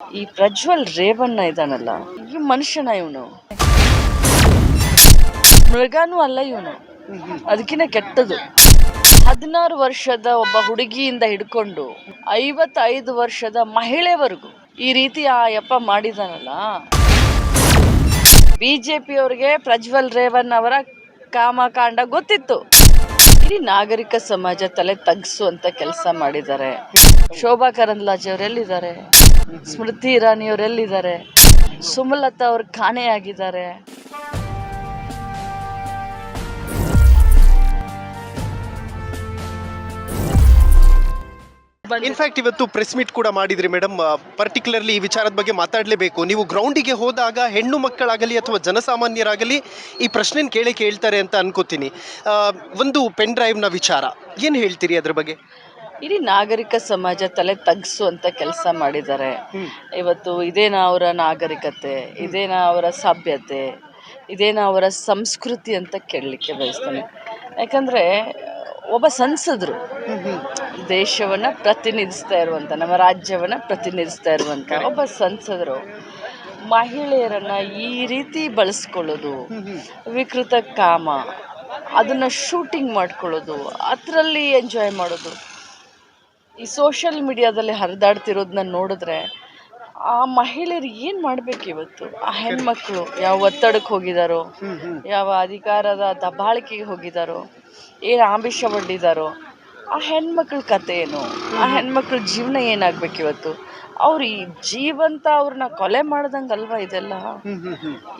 ಈ ಪ್ರಜ್ವಲ್ ರೇವಣ್ಣ ಇದಾನಲ್ಲ ಈ ಮನುಷ್ಯನ ಇವನು. ಮೃಗಾನು ಅಲ್ಲ ಇವನು. ಅದಕ್ಕಿಂತ ಕೆಟ್ಟದು ಹದಿನಾರು ವರ್ಷದ ಒಬ್ಬ ಹುಡುಗಿಯಿಂದ ಹಿಡ್ಕೊಂಡು ಐವತ್ತೈದು ವರ್ಷದ ಮಹಿಳೆವರೆಗೂ ಈ ರೀತಿ ಆ ಯಪ್ಪ ಮಾಡಿದಾನಲ್ಲ ಬಿಜೆಪಿಯವ್ರಿಗೆ ಪ್ರಜ್ವಲ್ ರೇವಣ್ಣ ಅವರ ಕಾಮಕಾಂಡ ಗೊತ್ತಿತ್ತು. ಇಡೀ ನಾಗರಿಕ ಸಮಾಜ ತಲೆ ತಗ್ಸುವಂತ ಕೆಲಸ ಮಾಡಿದ್ದಾರೆ. ಶೋಭಾ ಕರಂದ್ಲಾಜೆ ಅವರೆಲ್ಲಿದ್ದಾರೆ ಸ್ಮೃತಿ ಇರಾನಿ ಅವರೆಲ್ಲಿದ್ದಾರೆ ಸುಮಲತಾ ಅವ್ರು ಕಾಣೆಯಾಗಿದ್ದಾರೆ. ಇನ್ಫ್ಯಾಕ್ಟ್ ಇವತ್ತು ಪ್ರೆಸ್ ಮೀಟ್ ಕೂಡ ಮಾಡಿದ್ರಿ ಮೇಡಮ್ ಪರ್ಟಿಕ್ಯುಲರ್ಲಿ ಈ ವಿಚಾರದ ಬಗ್ಗೆ ಮಾತಾಡಲೇಬೇಕು. ನೀವು ಗ್ರೌಂಡಿಗೆ ಹೋದಾಗ ಹೆಣ್ಣು ಮಕ್ಕಳಾಗಲಿ ಅಥವಾ ಜನಸಾಮಾನ್ಯರಾಗಲಿ ಈ ಪ್ರಶ್ನೆನ ಕೇಳಿ ಕೇಳ್ತಾರೆ ಅಂತ ಅನ್ಕೋತೀನಿ. ಒಂದು ಪೆನ್ ಡ್ರೈವ್ನ ವಿಚಾರ. ಏನು ಹೇಳ್ತೀರಿ ಅದ್ರ ಬಗ್ಗೆ? ಇಡೀ ನಾಗರಿಕ ಸಮಾಜ ತಲೆ ತಗ್ಸುವಂತ ಕೆಲಸ ಮಾಡಿದ್ದಾರೆ. ಇವತ್ತು ಇದೇನ ಅವರ ನಾಗರಿಕತೆ, ಇದೇನ ಅವರ ಸಭ್ಯತೆ, ಇದೇನ ಅವರ ಸಂಸ್ಕೃತಿ ಅಂತ ಕೇಳಲಿಕ್ಕೆ ಬಯಸ್ತಾನೆ. ಯಾಕಂದ್ರೆ ಒಬ್ಬ ಸಂಸದರು ದೇಶವನ್ನ ಪ್ರತಿನಿಧಿಸ್ತಾ ಇರುವಂತ, ನಮ್ಮ ರಾಜ್ಯವನ್ನ ಪ್ರತಿನಿಧಿಸ್ತಾ ಇರುವಂತ ಒಬ್ಬ ಸಂಸದರು ಮಹಿಳೆಯರನ್ನ ಈ ರೀತಿ ಬಳಸ್ಕೊಳ್ಳೋದು, ವಿಕೃತ ಕಾಮ, ಅದನ್ನ ಶೂಟಿಂಗ್ ಮಾಡ್ಕೊಳ್ಳೋದು, ಅದರಲ್ಲಿ ಎಂಜಾಯ್ ಮಾಡೋದು. ಈ ಸೋಷಲ್ ಮೀಡಿಯಾದಲ್ಲಿ ಹರಿದಾಡ್ತಿರೋದನ್ನ ನೋಡಿದ್ರೆ ಆ ಮಹಿಳೆಯರು ಏನು ಮಾಡ್ಬೇಕು ಇವತ್ತು? ಆ ಹೆಣ್ಮಕ್ಳು ಯಾವ ಒತ್ತಡಕ್ಕೆ ಹೋಗಿದಾರೋ ಯಾವ ಅಧಿಕಾರದ ದಬ್ಬಾಳಿಕೆಗೆ ಹೋಗಿದಾರೋ ಏನು ಆಮಿಷ ಒಡ್ಡಿದಾರೋ ಆ ಹೆಣ್ಮಕ್ಳ ಕತೆ ಏನು? ಆ ಹೆಣ್ಮಕ್ಳ ಜೀವನ ಏನಾಗ್ಬೇಕು ಇವತ್ತು? ಅವ್ರು ಈ ಜೀವಂತ ಅವ್ರನ್ನ ಕೊಲೆ ಮಾಡ್ದಂಗೆ ಅಲ್ವಾ ಇದೆಲ್ಲ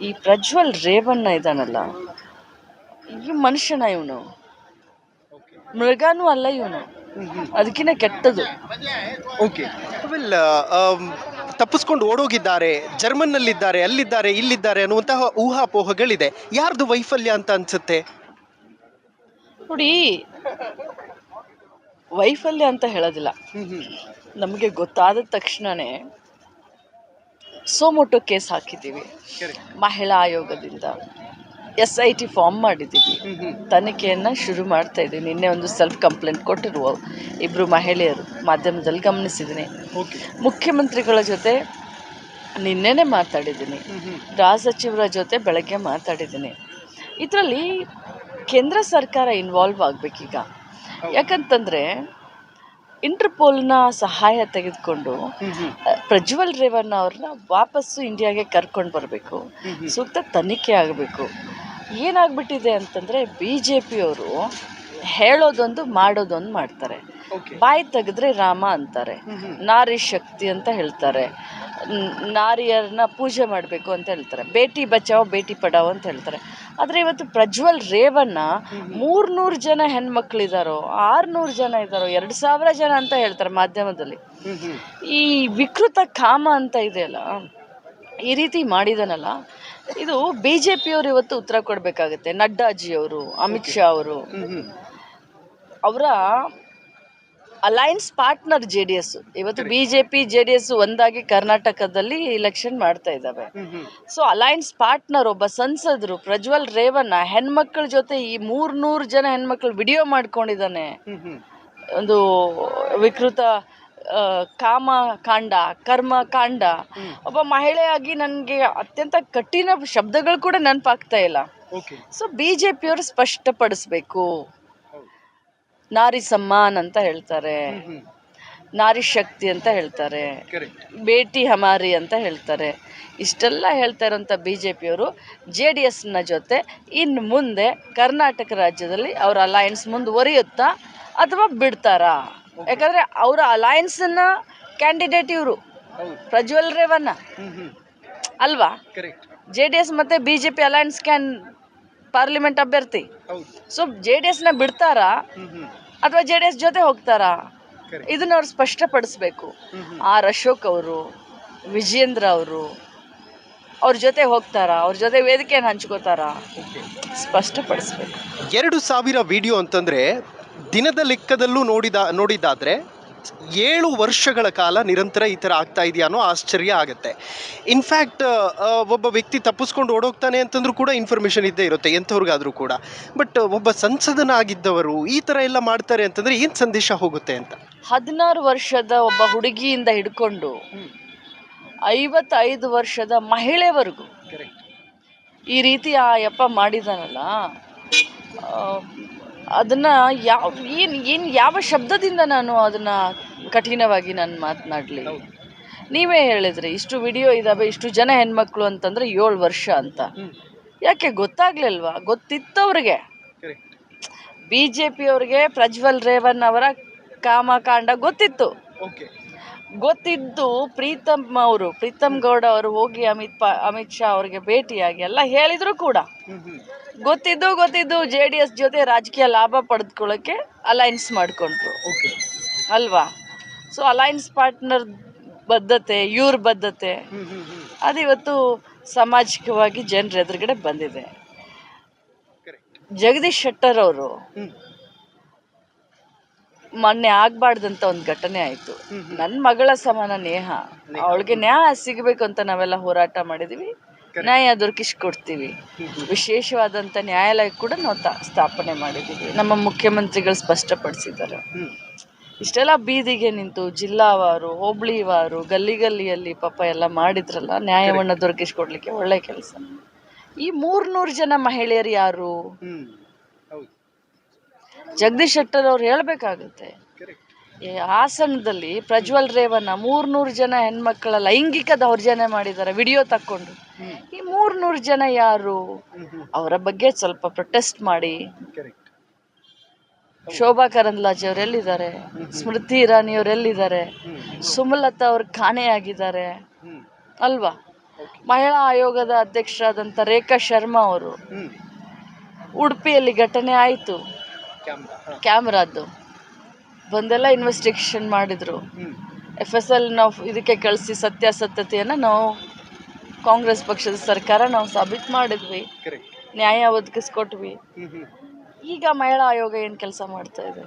ಈ ಪ್ರಜ್ವಲ್ ರೇವಣ್ಣ ಇದಾನಲ್ಲ ಈ ಮನುಷ್ಯನ ಇವನು. ಮೃಗನೂ ಅಲ್ಲ ಇವನು. ಅದಕ್ಕಿಂತ ಕೆಟ್ಟದು ಓಕೆ. ವೆಲ್ ತಪ್ಪಿಸ್ಕೊಂಡು ಓಡೋಗಿದ್ದಾರೆ ಜರ್ಮನ್ನಲ್ಲಿದ್ದಾರೆ ಅಲ್ಲಿದ್ದಾರೆ ಇಲ್ಲಿದ್ದಾರೆ ಅನ್ನುವಂತಹ ಊಹಾಪೋಹಗಳಿದೆ. ಯಾರ್ದು ವೈಫಲ್ಯ ಅಂತ ಅನ್ಸುತ್ತೆ? ನೋಡಿ ವೈಫಲ್ಯ ಅಂತ ಹೇಳೋದಿಲ್ಲ. ನಮಗೆ ಗೊತ್ತಾದ ತಕ್ಷಣನೇ ಸೋಮೋಟೋ ಕೇಸ್ ಹಾಕಿದ್ದೀವಿ. ಮಹಿಳಾ ಆಯೋಗದಿಂದ. ಎಸ್ ಐ ಟಿ ಫಾರ್ಮ್ ಮಾಡಿದ್ದೀವಿ ತನಿಖೆಯನ್ನು ಶುರು ಮಾಡ್ತಾ ಇದ್ದೀವಿ ನಿನ್ನೆ ಒಂದು ಸೆಲ್ಫ್ ಕಂಪ್ಲೇಂಟ್ ಕೊಟ್ಟಿರುವ ಇಬ್ಬರು ಮಹಿಳೆಯರು. ಮಾಧ್ಯಮದಲ್ಲಿ ಗಮನಿಸಿದ್ದೀನಿ. ಮುಖ್ಯಮಂತ್ರಿಗಳ ಜೊತೆ ನಿನ್ನೆನೇ ಮಾತಾಡಿದ್ದೀನಿ. ರಾಜ ಸಚಿವರ ಜೊತೆ ಬೆಳಗ್ಗೆ ಮಾತಾಡಿದ್ದೀನಿ. ಇದರಲ್ಲಿ ಕೇಂದ್ರ ಸರ್ಕಾರ ಇನ್ವಾಲ್ವ್ ಆಗಬೇಕೀಗ. ಯಾಕಂತಂದರೆ ಇಂಟರ್ಪೋಲ್ನ ಸಹಾಯ ತೆಗೆದುಕೊಂಡು ಪ್ರಜ್ವಲ್ ರೇವಣ್ಣ ಅವ್ರನ್ನ ವಾಪಸ್ಸು ಇಂಡಿಯಾಗೆ ಕರ್ಕೊಂಡು ಬರಬೇಕು. ಸೂಕ್ತ ತನಿಖೆ ಆಗಬೇಕು. ಏನಾಗ್ಬಿಟ್ಟಿದೆ ಅಂತಂದರೆ ಬಿ ಜೆ ಪಿಯವರು ಹೇಳೋದೊಂದು ಮಾಡೋದೊಂದು ಮಾಡ್ತಾರೆ. ಬಾಯಿ ತೆಗೆದ್ರೆ ರಾಮ ಅಂತಾರೆ. ನಾರಿ ಶಕ್ತಿ ಅಂತ ಹೇಳ್ತಾರೆ. ನಾರಿಯರನ್ನ ಪೂಜೆ ಮಾಡಬೇಕು ಅಂತ ಹೇಳ್ತಾರೆ. ಬೇಟಿ ಬಚಾವ್ ಬೇಟಿ ಪಡಾವ್ ಅಂತ ಹೇಳ್ತಾರೆ. ಆದರೆ ಇವತ್ತು ಪ್ರಜ್ವಲ್ ರೇವಣ್ಣ ಮೂರ್ನೂರು ಜನ ಹೆಣ್ಮಕ್ಳಿದಾರೋ ಆರ್ನೂರು ಜನ ಇದ್ದಾರೋ ಎರಡು ಸಾವಿರ ಜನ ಅಂತ ಹೇಳ್ತಾರೆ ಮಾಧ್ಯಮದಲ್ಲಿ. ಈ ವಿಕೃತ ಕಾಮ ಅಂತ ಇದೆಯಲ್ಲ ಈ ರೀತಿ ಮಾಡಿದನಲ್ಲ ಇದು ಬಿಜೆಪಿ ಅವರು ಇವತ್ತು ಉತ್ತರ ಕೊಡಬೇಕಾಗುತ್ತೆ. ನಡ್ಡಾಜಿ ಅವರು ಅಮಿತ್ ಶಾ ಅವರು. ಅವರ alliance partner J D S. ಇವತ್ತು ಬಿಜೆಪಿ ಜೆ ಡಿ ಎಸ್ ಒಂದಾಗಿ ಕರ್ನಾಟಕದಲ್ಲಿ ಇಲೆಕ್ಷನ್ ಮಾಡ್ತಾ ಇದ್ದಾವೆ. ಸೊ ಅಲೈನ್ಸ್ ಪಾರ್ಟ್ನರ್ ಒಬ್ಬ ಸಂಸದರು ಪ್ರಜ್ವಲ್ ರೇವಣ್ಣ ಹೆಣ್ಮಕ್ಳ ಜೊತೆ ಈ ಮೂರ್ನೂರು ಜನ ಹೆಣ್ಮಕ್ಳು ವಿಡಿಯೋ ಮಾಡ್ಕೊಂಡಿದ್ದಾನೆ. ಒಂದು ವಿಕೃತ ಕಾಮ ಕಾಂಡ ಕರ್ಮ ಕಾಂಡ ಒಬ್ಬ ಮಹಿಳೆಯಾಗಿ ನನಗೆ ಅತ್ಯಂತ ಕಠಿಣ ಶಬ್ದಗಳು ಕೂಡ ನೆನಪಾಗ್ತಾ ಇಲ್ಲ. ಸೊ ಬಿ ಜೆ ಪಿಯವರು ಸ್ಪಷ್ಟಪಡಿಸ್ಬೇಕು ನಾರಿ ಸಮ್ಮಾನ್ ಅಂತ ಹೇಳ್ತಾರೆ. ನಾರಿ ಶಕ್ತಿ ಅಂತ ಹೇಳ್ತಾರೆ. ಬೇಟಿ ಹಮಾರಿ ಅಂತ ಹೇಳ್ತಾರೆ. ಇಷ್ಟೆಲ್ಲ ಹೇಳ್ತಾ ಇರೋಂಥ ಬಿ ಜೆ ಪಿಯವರು ಜೆ ಡಿ ಎಸ್ನ ಜೊತೆ ಇನ್ನು ಮುಂದೆ ಕರ್ನಾಟಕ ರಾಜ್ಯದಲ್ಲಿ ಅವರ ಅಲಯನ್ಸ್ ಮುಂದುವರಿಯುತ್ತಾ ಅಥವಾ ಬಿಡ್ತಾರಾ? ಯಾಕಂದರೆ ಅವರ ಅಲಯನ್ಸನ್ನ ಕ್ಯಾಂಡಿಡೇಟ್ ಇವರು ಪ್ರಜ್ವಲ್ ರೇವಣ್ಣ. ಅಲ್ವಾ? ಜೆ ಡಿ ಎಸ್ ಮತ್ತು B J P alliance can parliament ಅಭ್ಯರ್ಥಿ. ಸೊ ಜೆ ಡಿ ಎಸ್ನ ಬಿಡ್ತಾರಾ? ಅಥವಾ ಜೆ ಡಿ ಎಸ್ ಜೊತೆ ಹೋಗ್ತಾರಾ? ಇದನ್ನ ಅವ್ರು ಸ್ಪಷ್ಟಪಡಿಸ್ಬೇಕು. ಆರ್ ಅಶೋಕ್ ಅವರು ವಿಜೇಂದ್ರ ಅವರು ಅವ್ರ ಜೊತೆ ಹೋಗ್ತಾರಾ? ಅವ್ರ ಜೊತೆ ವೇದಿಕೆಯನ್ನು ಹಂಚ್ಕೋತಾರಾ? ಸ್ಪಷ್ಟಪಡಿಸ್ಬೇಕು. ಎರಡು ಸಾವಿರ ವಿಡಿಯೋ ಅಂತಂದ್ರೆ ದಿನದ ಲೆಕ್ಕದಲ್ಲೂ ನೋಡಿದ ನೋಡಿದ್ದಾದರೆ ಏಳು ವರ್ಷಗಳ ಕಾಲ ನಿರಂತರ ಈ ಥರ ಆಗ್ತಾ ಇದೆಯಾ ಅನ್ನೋ ಆಶ್ಚರ್ಯ ಆಗುತ್ತೆ. ಇನ್ಫ್ಯಾಕ್ಟ್ ಒಬ್ಬ ವ್ಯಕ್ತಿ ತಪ್ಪಿಸ್ಕೊಂಡು ಓಡೋಗ್ತಾನೆ ಅಂತಂದ್ರೂ ಕೂಡ ಇನ್ಫಾರ್ಮೇಷನ್ ಇದ್ದೇ ಇರುತ್ತೆ ಎಂಥವ್ರಿಗಾದರೂ ಕೂಡ. ಬಟ್ ಒಬ್ಬ ಸಂಸದನಾಗಿದ್ದವರು ಈ ಥರ ಎಲ್ಲ ಮಾಡ್ತಾರೆ ಅಂತಂದರೆ ಏನು ಸಂದೇಶ ಹೋಗುತ್ತೆ ಅಂತ? ಹದಿನಾರು ವರ್ಷದ ಒಬ್ಬ ಹುಡುಗಿಯಿಂದ ಹಿಡ್ಕೊಂಡು ಐವತ್ತೈದು ವರ್ಷದ ಮಹಿಳೆವರೆಗೂ. ಈ ರೀತಿ ಆ ಯಪ್ಪ ಮಾಡಿದಾನಲ್ಲ ಅದನ್ನ ಯಾವ ಏನು ಏನು ಯಾವ ಶಬ್ದದಿಂದ ನಾನು ಅದನ್ನ ಕಠಿಣವಾಗಿ ನಾನು ಮಾತನಾಡಲಿ? ನೀವೇ ಹೇಳಿದ್ರಿ ಇಷ್ಟು ವಿಡಿಯೋ ಇದಾವೆ ಇಷ್ಟು ಜನ ಹೆಣ್ಮಕ್ಳು ಅಂತಂದ್ರೆ ಏಳು ವರ್ಷ ಅಂತ. ಯಾಕೆ ಗೊತ್ತಾಗ್ಲಿಲ್ವಾ? ಗೊತ್ತಿತ್ತವ್ರಿಗೆ. ಬಿ ಜೆ ಪಿಯವ್ರಿಗೆ ಪ್ರಜ್ವಲ್ ರೇವನ್ ಅವರ ಕಾಮಕಾಂಡ ಗೊತ್ತಿತ್ತು. ಓಕೆ. ಗೊತ್ತಿದ್ದು ಪ್ರೀತಮ್ ಅವರು ಪ್ರೀತಮ್ ಗೌಡ ಅವರು ಹೋಗಿ ಅಮಿತ್ ಪಾ ಅಮಿತ್ ಶಾ ಅವರಿಗೆ ಭೇಟಿಯಾಗಿ ಎಲ್ಲ ಹೇಳಿದ್ರು ಕೂಡ. ಗೊತ್ತಿದ್ದು ಗೊತ್ತಿದ್ದು ಜೆ ಡಿ ಎಸ್ ಜೊತೆ ರಾಜಕೀಯ ಲಾಭ ಪಡೆದುಕೊಳ್ಳೋಕ್ಕೆ ಅಲೈನ್ಸ್ ಮಾಡಿಕೊಂಡ್ರು. ಓಕೆ ಅಲ್ವಾ? ಸೊ ಅಲೈನ್ಸ್ ಪಾರ್ಟ್ನರ್ ಬದ್ಧತೆ ಇವ್ರ ಬದ್ಧತೆ ಅದಿವತ್ತು ಸಾಮಾಜಿಕವಾಗಿ ಜನರ ಎದುರುಗಡೆ ಬಂದಿದೆ. ಜಗದೀಶ್ ಶೆಟ್ಟರ್ ಅವರು ಮೊನ್ನೆ ಆಗ್ಬಾರ್ದಂತ ಒಂದು ಘಟನೆ ಆಯಿತು. ನನ್ನ ಮಗಳ ಸಮಾನ ನೇಹ. ಅವಳಿಗೆ ನ್ಯಾಯ ಸಿಗಬೇಕು ಅಂತ ನಾವೆಲ್ಲ ಹೋರಾಟ ಮಾಡಿದೀವಿ. ನ್ಯಾಯ ದೊರಕಿಸ್ಕೊಡ್ತೀವಿ ವಿಶೇಷವಾದಂಥ ನ್ಯಾಯಾಲಯ ಕೂಡ ನಾವು ತಾ- ಸ್ಥಾಪನೆ ಮಾಡಿದ್ದೀವಿ. ನಮ್ಮ ಮುಖ್ಯಮಂತ್ರಿಗಳು ಸ್ಪಷ್ಟಪಡಿಸಿದ್ದಾರೆ. ಇಷ್ಟೆಲ್ಲ ಬೀದಿಗೆ ನಿಂತು ಜಿಲ್ಲಾವಾರು ಹೋಬಳಿವಾರು ಗಲ್ಲಿ ಗಲ್ಲಿಯಲ್ಲಿ ಪಾಪ ಎಲ್ಲ ಮಾಡಿದ್ರಲ್ಲ ನ್ಯಾಯವನ್ನು ದೊರಕಿಸ್ಕೊಡ್ಲಿಕ್ಕೆ ಒಳ್ಳೆ ಕೆಲಸ. ಈ ಮೂರ್ನೂರು ಜನ ಮಹಿಳೆಯರು ಯಾರು? ಜಗದೀಶ್ ಶೆಟ್ಟರ್ ಅವ್ರು ಹೇಳ್ಬೇಕಾಗುತ್ತೆ. ಹಾಸನದಲ್ಲಿ ಪ್ರಜ್ವಲ್ ರೇವಣ್ಣ ಮೂರ್ನೂರು ಜನ ಹೆಣ್ಮಕ್ಕಳ ಲೈಂಗಿಕ ದೌರ್ಜನ್ಯ ಮಾಡಿದ್ದಾರೆ ವಿಡಿಯೋ ತಕ್ಕೊಂಡು. ಈ ಮೂರ್ನೂರು ಜನ ಯಾರು? ಅವರ ಬಗ್ಗೆ ಸ್ವಲ್ಪ ಪ್ರೊಟೆಸ್ಟ್ ಮಾಡಿ. ಶೋಭಾ ಕರಂದ್ಲಾಜೆ ಅವ್ರು ಎಲ್ಲಿದ್ದಾರೆ? ಸ್ಮೃತಿ ಇರಾನಿ ಅವ್ರು ಎಲ್ಲಿದ್ದಾರೆ? ಸುಮಲತಾ ಅವ್ರ ಕಾಣೆಯಾಗಿದ್ದಾರೆ. ಅಲ್ವಾ? ಮಹಿಳಾ ಆಯೋಗದ ಅಧ್ಯಕ್ಷರಾದಂಥ ರೇಖಾ ಶರ್ಮಾ ಅವರು ಉಡುಪಿಯಲ್ಲಿ ಘಟನೆ ಆಯಿತು. ಕ್ಯಾಮ್ರಾದ್ದು. ಬಂದೆಲ್ಲ ಇನ್ವೆಸ್ಟಿಗೇಷನ್ ಮಾಡಿದ್ರು. ಎಫ್ ಎಸ್ ಎಲ್ ನಾವು ಇದಕ್ಕೆ ಕಳಿಸಿ ಸತ್ಯಾಸತ್ಯತೆಯನ್ನು ನಾವು ಕಾಂಗ್ರೆಸ್ ಪಕ್ಷದ ಸರ್ಕಾರ ನಾವು ಸಾಬೀತು ಮಾಡಿದ್ವಿ. ನ್ಯಾಯ ಒದಗಿಸ್ಕೊಟ್ವಿ. ಈಗ ಮಹಿಳಾ ಆಯೋಗ ಏನು ಕೆಲಸ ಮಾಡ್ತಾ ಇದೆ?